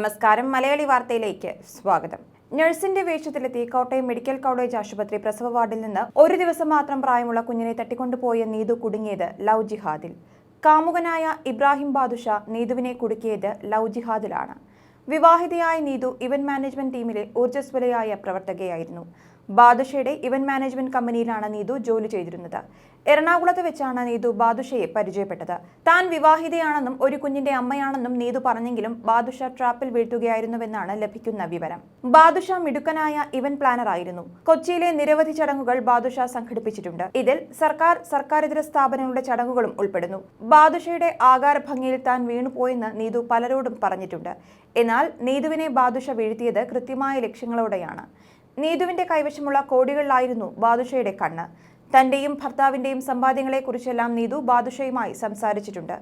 നമസ്കാരം. മലയാളി വാർത്തയിലേക്ക് സ്വാഗതം. നഴ്സിന്റെ വേഷത്തിലെത്തി കോട്ടയം മെഡിക്കൽ കോളേജ് ആശുപത്രി പ്രസവ വാർഡിൽ നിന്ന് ഒരു ദിവസം മാത്രം പ്രായമുള്ള കുഞ്ഞിനെ തട്ടിക്കൊണ്ടുപോയ നീതു കുടുങ്ങിയത് ലവ് ജിഹാദിൽ. കാമുകനായ ഇബ്രാഹിം ബാദുഷ നീതുവിനെ കുടുക്കിയത് ലവ് ജിഹാദിലാണ്. വിവാഹിതയായ നീതു ഇവന്റ് മാനേജ്മെന്റ് ടീമിലെ ഊർജസ്വലയായ പ്രവർത്തകയായിരുന്നു. ബാദുഷയുടെ ഇവന്റ് മാനേജ്മെന്റ് കമ്പനിയിലാണ് നീതു ജോലി ചെയ്തിരുന്നത്. എറണാകുളത്ത് വെച്ചാണ് നീതു ബാദുഷയെ പരിചയപ്പെട്ടത്. താൻ വിവാഹിതയാണെന്നും ഒരു കുഞ്ഞിന്റെ അമ്മയാണെന്നും നീതു പറഞ്ഞെങ്കിലും ബാദുഷ ട്രാപ്പിൽ വീഴ്ത്തുകയായിരുന്നുവെന്നാണ് ലഭിക്കുന്ന വിവരം. ബാദുഷ മിടുക്കനായ ഇവന്റ് പ്ലാനർ ആയിരുന്നു. കൊച്ചിയിലെ നിരവധി ചടങ്ങുകൾ ബാദുഷ സംഘടിപ്പിച്ചിട്ടുണ്ട്. ഇതിൽ സർക്കാർ സർക്കാരിതര സ്ഥാപനങ്ങളുടെ ചടങ്ങുകളും ഉൾപ്പെടുന്നു. ബാദുഷയുടെ ആകാരഭംഗിയിൽ താൻ വീണുപോയെന്ന് നീതു പലരോടും പറഞ്ഞിട്ടുണ്ട്. എന്നാൽ നീതുവിനെ ബാദുഷ വീഴ്ത്തിയത് കൃത്യമായ ലക്ഷ്യങ്ങളോടെയാണ്. നീതുവിന്റെ കൈവശമുള്ള കോടികളിലായിരുന്നു ബാദുഷയുടെ കണ്ണ്. തന്റെയും ഭർത്താവിന്റെയും സമ്പാദ്യങ്ങളെക്കുറിച്ചെല്ലാം നീതു ബാദുഷയുമായി സംസാരിച്ചിട്ടുണ്ട്.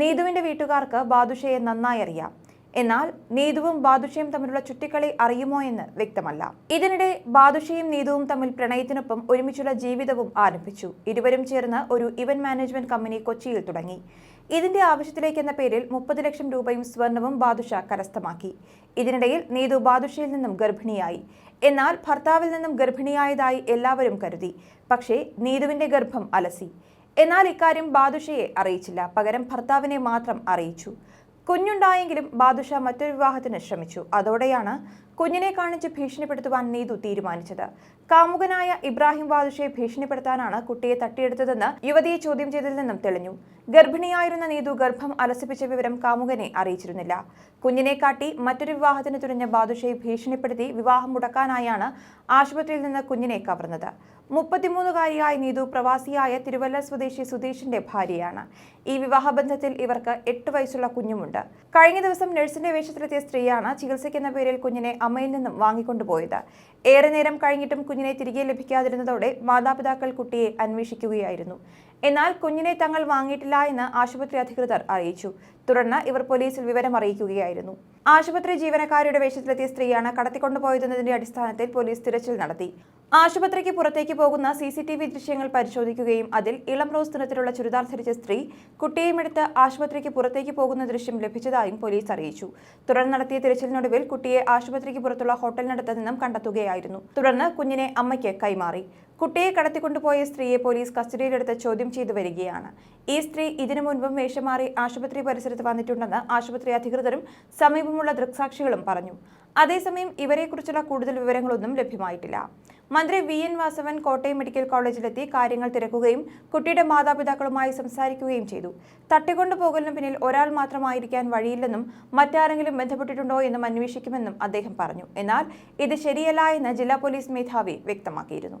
നീതുവിന്റെ വീട്ടുകാർക്ക് ബാദുഷയെ നന്നായി അറിയാം. എന്നാൽ നീതുവും ബാദുഷയും തമ്മിലുള്ള ചുറ്റിക്കളി അറിയുമോ എന്ന് വ്യക്തമല്ല. ഇതിനിടെ ബാദുഷയും നീതുവും തമ്മിൽ പ്രണയത്തിനൊപ്പം ഒരുമിച്ചുള്ള ജീവിതവും ആരംഭിച്ചു. ഇരുവരും ചേർന്ന് ഒരു ഇവന്റ് മാനേജ്മെന്റ് കമ്പനി കൊച്ചിയിൽ തുടങ്ങി. ഇതിന്റെ ആവശ്യത്തിലേക്ക് എന്ന പേരിൽ മുപ്പത് ലക്ഷം രൂപയും സ്വർണവും ബാദുഷ കരസ്ഥമാക്കി. ഇതിനിടയിൽ നീതു ബാദുഷയിൽ നിന്നും ഗർഭിണിയായി. എന്നാൽ ഭർത്താവിൽ നിന്നും ഗർഭിണിയായതായി എല്ലാവരും കരുതി. പക്ഷേ നീതുവിന്റെ ഗർഭം അലസി. എന്നാൽ ഇക്കാര്യം ബാദുഷയെ അറിയിച്ചില്ല. പകരം ഭർത്താവിനെ മാത്രം അറിയിച്ചു. കുഞ്ഞുണ്ടായെങ്കിലും ബാദുഷ മറ്റൊരു വിവാഹത്തിന് ശ്രമിച്ചു. അതോടെയാണ് കുഞ്ഞിനെ കാണിച്ച് ഭീഷണിപ്പെടുത്തുവാൻ നീതു തീരുമാനിച്ചത്. കാമുകനായ ഇബ്രാഹിം വാദുഷയെ ഭീഷണിപ്പെടുത്താനാണ് കുട്ടിയെ തട്ടിയെടുത്തതെന്ന് യുവതിയെ ചോദ്യം ചെയ്തതിൽ നിന്നും തെളിഞ്ഞു. ഗർഭിണിയായിരുന്ന നീതു ഗർഭം അലസിപ്പിച്ച വിവരം കാമുകനെ അറിയിച്ചിരുന്നില്ല. കുഞ്ഞിനെ കാട്ടി മറ്റൊരു വിവാഹത്തിന് തുനിഞ്ഞ ബാദുഷയെ ഭീഷണിപ്പെടുത്തി വിവാഹം മുടക്കാനായാണ് ആശുപത്രിയിൽ നിന്ന് കുഞ്ഞിനെ കവർന്നത്. മുപ്പത്തിമൂന്നുകാരിയായ നീതു പ്രവാസിയായ തിരുവല്ല സ്വദേശി സുധീഷിന്റെ ഭാര്യയാണ്. ഈ വിവാഹബന്ധത്തിൽ ഇവർക്ക് എട്ട് വയസ്സുള്ള കുഞ്ഞുമുണ്ട്. കഴിഞ്ഞ ദിവസം നഴ്സിന്റെ വേഷത്തിലെത്തിയ സ്ത്രീയാണ് ചികിത്സയ്ക്കെന്ന പേരിൽ കുഞ്ഞിനെ അമ്മയിൽ നിന്നും വാങ്ങിക്കൊണ്ടുപോയത് ഏറെ നേരം കഴിഞ്ഞിട്ടും കുഞ്ഞിനെ തിരികെ ലഭിക്കാതിരുന്നതോടെ മാതാപിതാക്കൾ കുട്ടിയെ അന്വേഷിക്കുകയായിരുന്നു. എന്നാൽ കുഞ്ഞിനെ തങ്ങൾ വാങ്ങിയിട്ടില്ല എന്ന് ആശുപത്രി അധികൃതർ അറിയിച്ചു. തുടർന്ന് ഇവർ പോലീസിൽ വിവരം അറിയിക്കുകയായിരുന്നു ആശുപത്രി ജീവനക്കാരുടെ വേഷത്തിലെത്തിയ സ്ത്രീയാണ് കടത്തിക്കൊണ്ടുപോയതെന്നതിന്റെ അടിസ്ഥാനത്തിൽ പോലീസ് തിരച്ചിൽ നടത്തി. ആശുപത്രിക്ക് പുറത്തേക്ക് പോകുന്ന സി സി ടി വി ദൃശ്യങ്ങൾ പരിശോധിക്കുകയും അതിൽ ഇളം റോസ് നിറത്തിലുള്ള ചുരിദാർ ധരിച്ച സ്ത്രീ കുട്ടിയെടുത്ത് ആശുപത്രിക്ക് പുറത്തേക്ക് പോകുന്ന ദൃശ്യം ലഭിച്ചതായും പോലീസ് അറിയിച്ചു. തുടർന്ന് നടത്തിയ തിരച്ചിലിനൊടുവിൽ കുട്ടിയെ ആശുപത്രിക്ക് പുറത്തുള്ള ഹോട്ടലിനടുത്ത് നിന്നും കണ്ടെത്തുകയായിരുന്നു. തുടർന്ന് കുഞ്ഞിനെ അമ്മയ്ക്ക് കൈമാറി. കുട്ടിയെ കടത്തിക്കൊണ്ടുപോയ സ്ത്രീയെ പോലീസ് കസ്റ്റഡിയിലെടുത്ത് ചോദ്യം ചെയ്തു വരികയാണ്. ഈ സ്ത്രീ ഇതിനു മുൻപും വേഷമാറി ആശുപത്രി പരിസരത്ത് വന്നിട്ടുണ്ടെന്ന് ആശുപത്രി അധികൃതരും സമീപമുള്ള ദൃക്സാക്ഷികളും പറഞ്ഞു. അതേസമയം ഇവരെക്കുറിച്ചുള്ള കൂടുതൽ വിവരങ്ങളൊന്നും ലഭ്യമായിട്ടില്ല. മന്ത്രി V. N. Vasavan Kottayam medical കോളേജിലെത്തി കാര്യങ്ങൾ തിരക്കുകയും കുട്ടിയുടെ മാതാപിതാക്കളുമായി സംസാരിക്കുകയും ചെയ്തു. തട്ടിക്കൊണ്ടുപോകലിന് പിന്നിൽ ഒരാൾ മാത്രമായിരിക്കാൻ വഴിയില്ലെന്നും മറ്റാരെങ്കിലും ബന്ധപ്പെട്ടിട്ടുണ്ടോ എന്നും അന്വേഷിക്കുമെന്നും അദ്ദേഹം പറഞ്ഞു. എന്നാൽ ഇത് ശരിയല്ല എന്ന് ജില്ലാ പോലീസ് മേധാവി വ്യക്തമാക്കിയിരുന്നു.